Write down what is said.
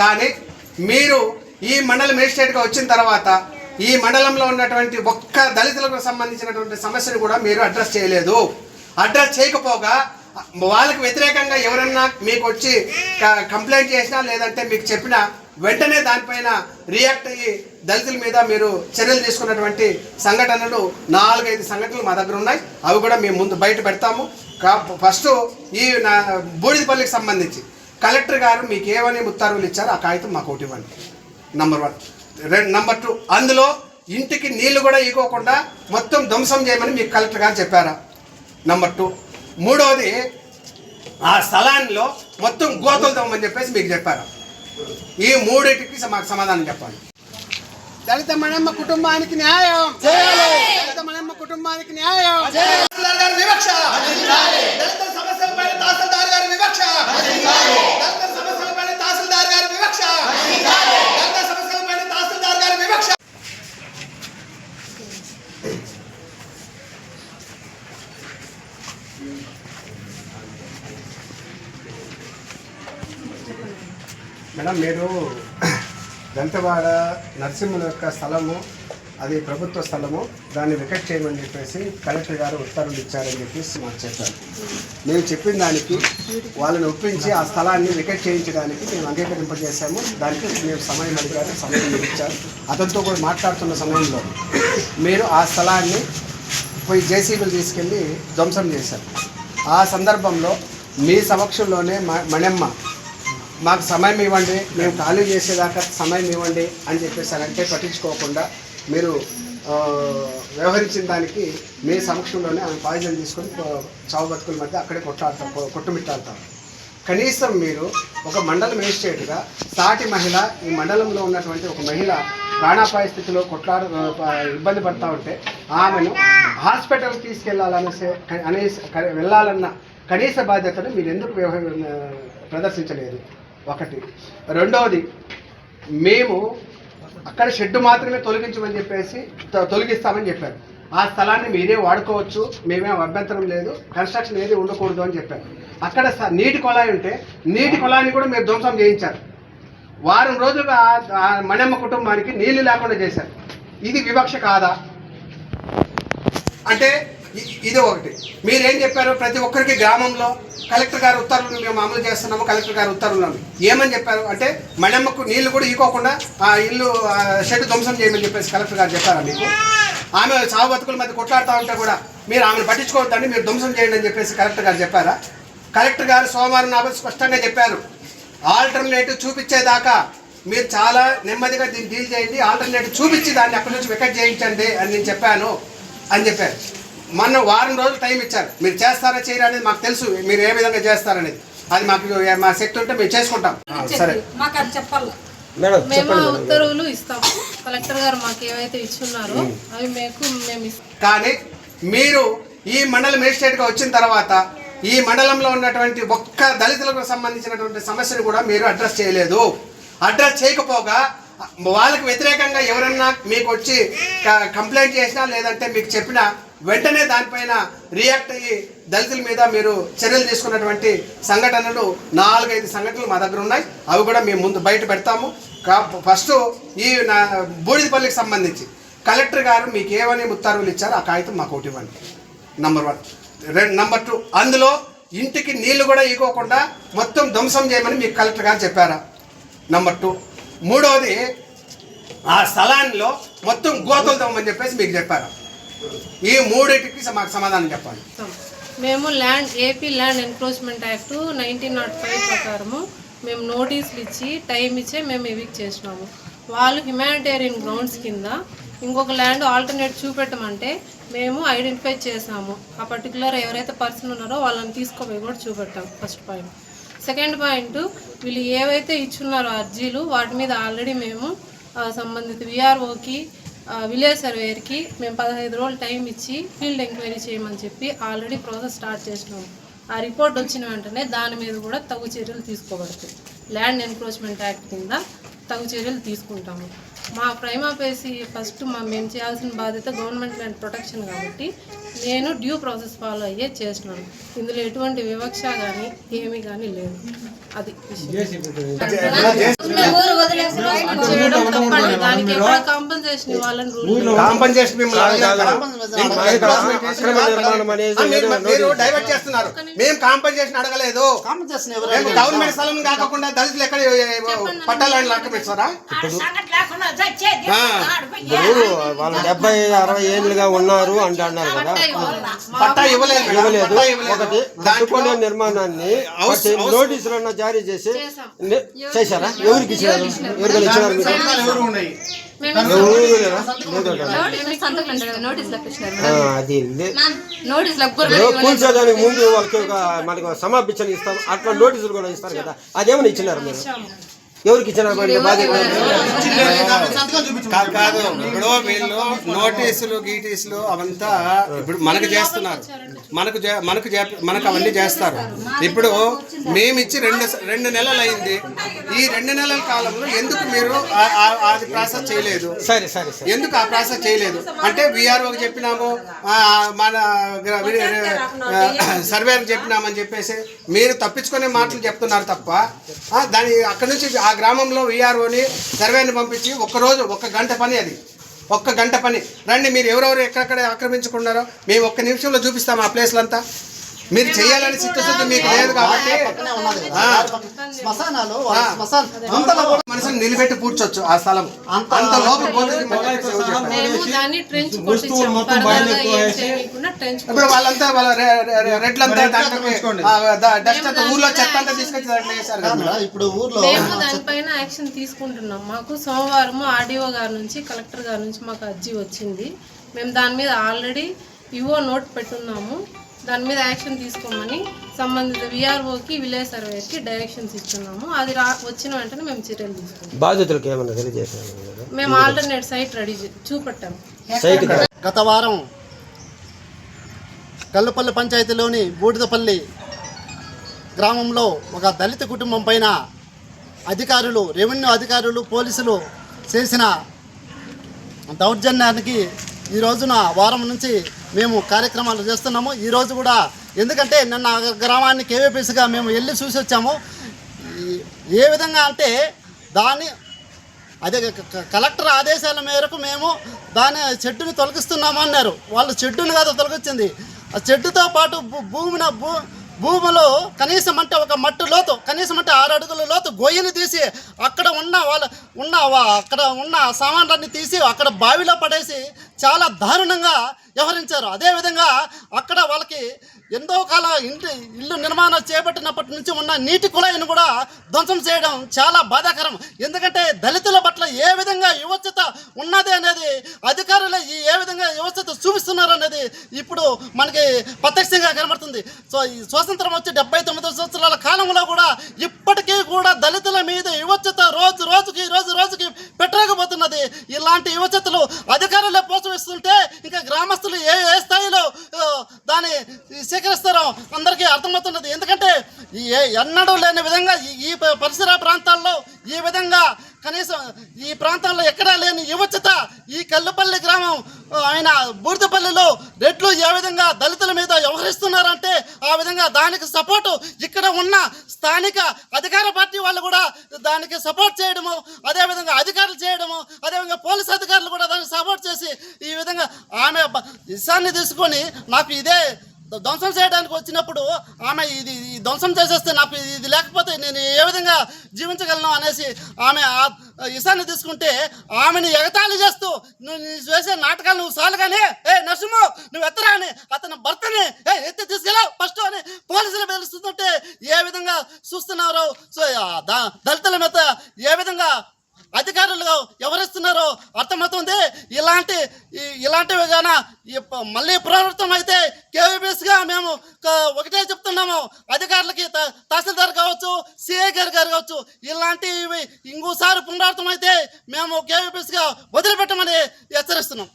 కానీ మీరు ఈ మండల మేజిస్ట్రేట్గా వచ్చిన తర్వాత ఈ మండలంలో ఉన్నటువంటి ఒక్క దళితులకు సంబంధించినటువంటి సమస్యను కూడా మీరు అడ్రస్ చేయలేదు. అడ్రస్ చేయకపోగా వాళ్ళకి వ్యతిరేకంగా ఎవరన్నా మీకు వచ్చి కంప్లైంట్ చేసినా లేదంటే మీకు చెప్పినా వెంటనే దానిపైన రియాక్ట్ అయ్యి దళితుల మీద మీరు చర్యలు తీసుకున్నటువంటి సంఘటనలు నాలుగైదు సంఘటనలు మా దగ్గర ఉన్నాయి. అవి కూడా మేము ముందు బయట పెడతాము. కా ఫస్ట్ ఈ నా బూడిదపల్లికి సంబంధించి కలెక్టర్ గారు మీకు ఏమని ఉత్తర్వులు ఇచ్చారో ఆ కాగితం మాకు ఒకటి ఇవ్వండి. నంబర్ వన్ రెండు నంబర్ టూ అందులో ఇంటికి నీళ్ళు కూడా ఇవ్వకుండా మొత్తం ధ్వంసం చేయమని మీకు కలెక్టర్ గారు చెప్పారా. నంబర్ టూ మూడవది ఆ స్థలాల్లో మొత్తం గోతలు తవ్వమని చెప్పేసి మీకు చెప్పారు. ఈ మూడింటికి మాకు సమాధానం చెప్పాలి దళిత మణమ్మ కుటుంబానికి న్యాయం. దళిత మణమ్మ కుటుంబానికి న్యాయం తహసీల్దార్ గారి వివక్ష దళిత సమస్యలపైన తహసీల్దార్ గారి వివక్ష దళిత సమస్యలపైన తహసీల్దార్ గారి వివక్ష దళిత సమస్యలపైన తహసీల్దార్ గారి వివక్ష మేడం మీరు దంతవాడ నరసింహుల యొక్క స్థలము అది ప్రభుత్వ స్థలము దాన్ని వికెట్ చేయమని చెప్పేసి కలెక్టర్ గారు ఉత్తర్వులు ఇచ్చారని చెప్పేసి మాకు చెప్పారు. మేము చెప్పిన దానికి వాళ్ళని ఒప్పించి ఆ స్థలాన్ని వికెట్ చేయించడానికి మేము అంగీకరింపజేశాము. దానికి మేము సమయం అడిగారు సమయం ఇచ్చారు. అతనితో కూడా మాట్లాడుతున్న సమయంలో మీరు ఆ స్థలాన్ని పోయి జేసీబీలు తీసుకెళ్ళి ధ్వంసం చేశారు. ఆ సందర్భంలో మీ సమక్షంలోనే మ- మణెమ్మ మాకు సమయం ఇవ్వండి మేము ఖాళీ చేసేదాకా సమయం ఇవ్వండి అని చెప్పేసి అంటే పట్టించుకోకుండా మీరు వ్యవహరించిన దానికి మీ సమక్షంలోనే ఆమె పాయిజన్ తీసుకొని చావు బతుకుల మధ్య అక్కడే కొట్లాడతాం కొ- కొట్టుమిట్టాడతాం. కనీసం మీరు ఒక మండల మేజిస్ట్రేట్గా సాటి మహిళ ఈ మండలంలో ఉన్నటువంటి ఒక మహిళ ప్రాణాపాయ స్థితిలో కొట్లాడ ఇబ్బంది పడతా ఉంటే ఆమెను హాస్పిటల్కి తీసుకెళ్ళాలనేసే అనేసి వెళ్ళాలన్న కనీస బాధ్యతను మీరు ఎందుకు వ్యవహ ప్రదర్శించలేదు? ఒకటి. రెండవది మేము అక్కడ షెడ్ మాత్రమే తొలగించమని చెప్పేసి తొ- తొలగిస్తామని చెప్పారు. ఆ స్థలాన్ని మీరే వాడుకోవచ్చు మేమేం అభ్యంతరం లేదు కన్స్ట్రక్షన్ ఏది ఉండకూడదు అని చెప్పారు. అక్కడ నీటి కొలాయి ఉంటే నీటి కొలాయిని కూడా మీరు ధ్వంసం చేయించారు. వారం రోజులుగా ఆ- మణమ్మ కుటుంబానికి నీళ్ళు లేకుండా చేశారు. ఇది వివక్ష కాదా? అంటే ఇది ఒకటి. మీరేం చెప్పారు ప్రతి ఒక్కరికి గ్రామంలో కలెక్టర్ గారు ఉత్తర్వులు మేము అమలు చేస్తున్నాము కలెక్టర్ గారు ఉత్తర్వులను ఏమని చెప్పారు అంటే మణమ్మకు నీళ్ళు కూడా ఈకోకుండా ఆ ఇల్లు షెడ్ ధ్వంసం చేయమని చెప్పేసి కలెక్టర్ గారు చెప్పారా మీకు? ఆమె చావు బతుకుల మధ్య కొట్లాడుతూ ఉంటే కూడా మీరు ఆమెను పట్టించుకోవద్దండి మీరు ధ్వంసం చేయండి అని చెప్పేసి కలెక్టర్ గారు చెప్పారా? కలెక్టర్ గారు సోమవారం నాడు స్పష్టంగా చెప్పారు. ఆల్టర్నేటివ్ చూపించేదాకా మీరు చాలా నెమ్మదిగా దీన్ని డీల్ చేయండి ఆల్టర్నేటివ్ చూపించి దాన్ని అక్కడి నుంచి వికెట్ చేయించండి అని నేను చెప్పాను అని చెప్పారు. మొన్న వారం రోజులు టైం ఇచ్చారు. మీరు చేస్తారా చేయరా అనేది మాకు తెలుసు. మీరు ఏ విధంగా చేస్తారనేది. అది మాకు మా శక్తి ఉంటే మేము చేసుకుంటాం. సరే. మాకు అది చెప్పాలి. మేడం మేము ఉత్తర్వులు ఇస్తాము కలెక్టర్ గారు మాకు ఏవైతే ఇచ్చున్నారో అవి మీకు మేము ఇస్తాం. కానీ మీరు ఈ మండల మేజిస్ట్రేట్గా వచ్చిన తర్వాత ఈ మండలంలో ఉన్నటువంటి ఒక్క దళితులకు సంబంధించినటువంటి సమస్యను కూడా మీరు అడ్రస్ చేయలేదు. అడ్రస్ చేయకపోగా వాళ్ళకి వ్యతిరేకంగా ఎవరన్నా మీకు వచ్చి కంప్లైంట్ చేసినా లేదంటే మీకు చెప్పినా వెంటనే దానిపైన రియాక్ట్ అయ్యి దళితుల మీద మీరు చర్యలు తీసుకున్నటువంటి సంఘటనలు నాలుగైదు సంఘటనలు మా దగ్గర ఉన్నాయి. అవి కూడా మేము ముందు బయట పెడతాము. కా ఫస్ట్ ఈ నా బూడిదపల్లికి సంబంధించి కలెక్టర్ గారు మీకు ఏమని ఉత్తర్వులు ఇచ్చారో ఆ కాగితం మాకు ఒకటి ఇవ్వండి. నంబర్ వన్ రెండు నంబర్ టూ అందులో ఇంటికి నీళ్ళు కూడా ఇవ్వకుండా మొత్తం ధ్వంసం చేయమని మీకు కలెక్టర్ గారు చెప్పారా. నంబర్ టూ మూడవది ఆ స్థలాల్లో మొత్తం గోతలు తమ్మని చెప్పేసి మీకు చెప్పారా. ఈ మూడింటికి మాకు సమాధానం చెప్పాలి. మేము land AP land encroachment act nineteen naught five ప్రకారము మేము నోటీసులు ఇచ్చి టైం ఇచ్చే మేము ఎవిక్ చేసినాము. వాళ్ళు హ్యుమానిటేరియన్ గ్రౌండ్స్ కింద ఇంకొక ల్యాండ్ ఆల్టర్నేట్ చూపెట్టమంటే మేము ఐడెంటిఫై చేసాము ఆ పర్టికులర్ ఎవరైతే పర్సన్ ఉన్నారో వాళ్ళని తీసుకోపోయి కూడా చూపెట్టాం ఫస్ట్ పాయింట్. సెకండ్ పాయింట్ వీళ్ళు ఏవైతే ఇచ్చున్నారో అర్జీలు వాటి మీద ఆల్రెడీ మేము సంబంధిత విఆర్ఓకి విలేజ్ సర్వేయర్కి మేము పదహైదు రోజులు టైం ఇచ్చి ఫీల్డ్ ఎంక్వైరీ చేయమని చెప్పి ఆల్రెడీ ప్రాసెస్ స్టార్ట్ చేసినాము ఆ రిపోర్ట్ వచ్చిన వెంటనే దాని మీద కూడా తగు చర్యలు తీసుకోబడతాయి. ల్యాండ్ ఎన్క్రోచ్మెంట్ యాక్ట్ కింద తగు చర్యలు తీసుకుంటాము. మా ప్రైమా పేసి ఫస్ట్ మా మేము చేయాల్సిన బాధ్యత గవర్నమెంట్ ల్యాండ్ ప్రొటెక్షన్ కాబట్టి నేను డ్యూ ప్రాసెస్ ఫాలో అయ్యే చేసినాను ఇందులో ఎటువంటి వివక్ష కానీ ఏమీ కానీ లేదు. అది. దానికి ఎక్కడ కాంపన్సేషన్ ఇవ్వాలని రూల్ కాంపన్సేషన్ మీరు డైవర్ట్ చేస్తున్నారు. మేము కాంపన్సేషన్ అడగలేదు. మేము గవర్నమెంట్ స్థలం కాకుండా దళితులు ఎక్కడ పట్టాలని లెక్క వాళ్ళు డెబ్బై అరవై ఏళ్ళుగా ఉన్నారు అంట అన్నారు కదా. పట్టా ఇవ్వలేదు. ఇవ్వలేదు. ఒకటి కట్టుకునే నిర్మాణాన్ని నోటీసులు చేరీ చేసి చేశారా? ఎవరికి ఇచ్చినారు ఎవరికి ఇచ్చినారు మీకు మేము ఎవరు లేదా? లేదంట. నోటీస్ సంతకం అంటారు కదా నోటీస్ లెక్కించినారు ఆ, అది లే- నోటీస్ లెక్క ఇప్పుడు కూల్చేదానికి ముందు వాళ్ళకి ఒక మనకు సమాపించని ఇస్తాం. అట్లా నోటీసులు కూడా ఇస్తారు కదా. అదేమని ఇచ్చినారు మీరు. ఎవరికి కాదు ఇప్పుడు వీళ్ళు నోటీసులు గీటీసులు అవంతా ఇప్పుడు మనకు చేస్తున్నారు. మనకు మనకు చే- మనకు అవన్నీ చేస్తారు. ఇప్పుడు మేము ఇచ్చి రెండు రెండు నెలలు అయింది. ఈ రెండు నెలల కాలంలో ఎందుకు మీరు ఆ- ఆ- అది ప్రాసెస్ చేయలేదు? సరే సరే సరే. ఎందుకు ఆ ప్రాసెస్ చేయలేదు? అంటే విఆర్ఓకి చెప్పినాము ఆ, మన సర్వేకి చెప్పినామని చెప్పేసి మీరు తప్పించుకునే మాటలు చెప్తున్నారు తప్ప ఆ, దాని అక్కడ నుంచి ఆ గ్రామంలో విఆర్ఓని సర్వేని పంపించి ఒక్క రోజు ఒక్క గంట పని అది. ఒక్క గంట పని. రండి మీరు ఎవరెవరు ఎక్కడెక్కడ ఆక్రమించుకున్నారో మేము ఒక్క నిమిషంలో చూపిస్తాం ఆ ప్లేస్లంతా. మీరు చేయాలని చిత్తశుద్ధి మీకు లేదు కాబట్టి. శ్మశానాలు మనుషులు నిలబెట్టి పూడ్చొచ్చు ఆ స్థలం. అంత లోపల ఇప్పుడు వాళ్ళంతా వాళ్ళ రెడ్లంతా డస్ట్ అంతా ఊర్లో చెత్త అంతా తీసుకొచ్చి వేశారు కదా. ఇప్పుడు ఊర్లో మేము దానిపైన యాక్షన్ తీసుకుంటున్నాం. మాకు సోమవారం ఆర్డీఓ గారి నుంచి కలెక్టర్ గారి నుంచి మాకు అర్జీ వచ్చింది. మేము దాని మీద ఆల్రెడీ ఇవో నోట్ పెట్టున్నాము. దాని మీద యాక్షన్ తీసుకోమని సంబంధిత విఆర్ఓకి విలేజ్ సర్వేకి డైరెక్షన్స్ ఇస్తున్నాము. అది రా వచ్చిన వెంటనే మేము చర్యలు తీసుకుంటాం. బాధితులకు ఏమన్నా తెలియజేశారు మేము ఆల్టర్నేట్ సైట్ రెడీ చూపెట్టాము సైట్ గత వారం కల్లుపల్లి పంచాయతీలోని బూడిదపల్లి గ్రామంలో ఒక దళిత కుటుంబం పైన అధికారులు రెవెన్యూ అధికారులు పోలీసులు చేసిన దౌర్జన్యానికి ఈ రోజున వారం నుంచి మేము కార్యక్రమాలు చేస్తున్నాము. ఈరోజు కూడా ఎందుకంటే నిన్న గ్రామాన్ని కేవీపీసీగా మేము వెళ్ళి చూసి వచ్చాము. ఏ విధంగా అంటే దాని అదే కలెక్టర్ ఆదేశాల మేరకు మేము దాని చెట్టుని తొలగిస్తున్నాము అన్నారు. వాళ్ళు చెట్టుని కాదు తొలగించింది. ఆ చెట్టుతో పాటు భూ- భూమిన భూ భూమిలో కనీసం అంటే ఒక మట్టు లోతు కనీసం అంటే ఆరు అడుగుల లోతు గొయ్యని తీసి అక్కడ ఉన్న వాళ్ళ ఉన్న అక్కడ ఉన్న సామాన్లన్నీ తీసి అక్కడ బావిలో పడేసి చాలా దారుణంగా వ్యవహరించారు. అదేవిధంగా అక్కడ వాళ్ళకి ఎంతో కాలం ఇంటి ఇల్లు నిర్మాణం చేపట్టినప్పటి నుంచి ఉన్న నీటి కుళాయిని కూడా ధ్వంసం చేయడం చాలా బాధాకరం. ఎందుకంటే దళితుల పట్ల ఏ విధంగా యువచత ఉన్నది అనేది అధికారులు ఈ ఏ విధంగా యువచత చూపిస్తున్నారు అనేది ఇప్పుడు మనకి ప్రత్యక్షంగా కనబడుతుంది. సో ఈ స్వాతంత్రం వచ్చి డెబ్బై తొమ్మిది సంవత్సరాల కాలంలో కూడా ఇప్పటికీ కూడా దళితుల మీద యువచత రోజు రోజుకి రోజు రోజుకి పెట్టలేకపోతున్నది. ఇలాంటి యువచతులు అధికారులే పోషిస్తుంటే ఇంకా గ్రామస్తులు ఏ ఏ స్థాయిలో దాన్ని స్వీకరిస్తారో అందరికీ అర్థమవుతున్నది. ఎందుకంటే ఏ- ఎన్నడూ లేని విధంగా ఈ- పరిసర ప్రాంతాల్లో ఈ విధంగా కనీసం ఈ ప్రాంతంలో ఎక్కడా లేని యువచత ఈ కల్లుపల్లి గ్రామం ఆయన బూర్దపల్లిలో రెడ్లు ఏ విధంగా దళితుల మీద వ్యవహరిస్తున్నారంటే ఆ విధంగా దానికి సపోర్టు ఇక్కడ ఉన్న స్థానిక అధికార పార్టీ వాళ్ళు కూడా దానికి సపోర్ట్ చేయడము అదేవిధంగా అధికారులు చేయడము అదేవిధంగా పోలీస్ అధికారులు కూడా దానికి సపోర్ట్ చేసి ఈ విధంగా ఆమె బ- తీసుకొని నాకు ఇదే ధ్వంసం చేయడానికి వచ్చినప్పుడు ఆమె ఇది ఈ ధ్వంసం చేసేస్తే నాకు ఇది లేకపోతే నేను ఏ విధంగా జీవించగలను అనేసి ఆమె ఆ ఇసాన్ని తీసుకుంటే ఆమెను ఎగతాళి చేస్తూ నువ్వు నీ చేసే నాటకాలు నువ్వు చాలుగానే ఏ నరసింహ నువ్వు ఎత్తరా అని అతని భర్తని ఏ ఎత్తి తీసుకెళ్ళా ఫస్ట్ అని పోలీసులు పిలుస్తుంటే ఏ విధంగా చూస్తున్నారో సో దళితుల మీద ఏ విధంగా అధికారులు ఎవరిస్తున్నారో అర్థమవుతుంది. ఇలాంటి ఇలాంటివి కానీ మళ్ళీ పునరావృతం అయితే కేవీబీఎస్గా మేము ఒకటే చెప్తున్నాము. అధికారులకి త- తహసీల్దార్ కావచ్చు సిఐ గారు గారు కావచ్చు ఇలాంటివి ఇంకోసారి పునరావృతం అయితే మేము కేవీబీఎస్గా వదిలిపెట్టమని హెచ్చరిస్తున్నాం.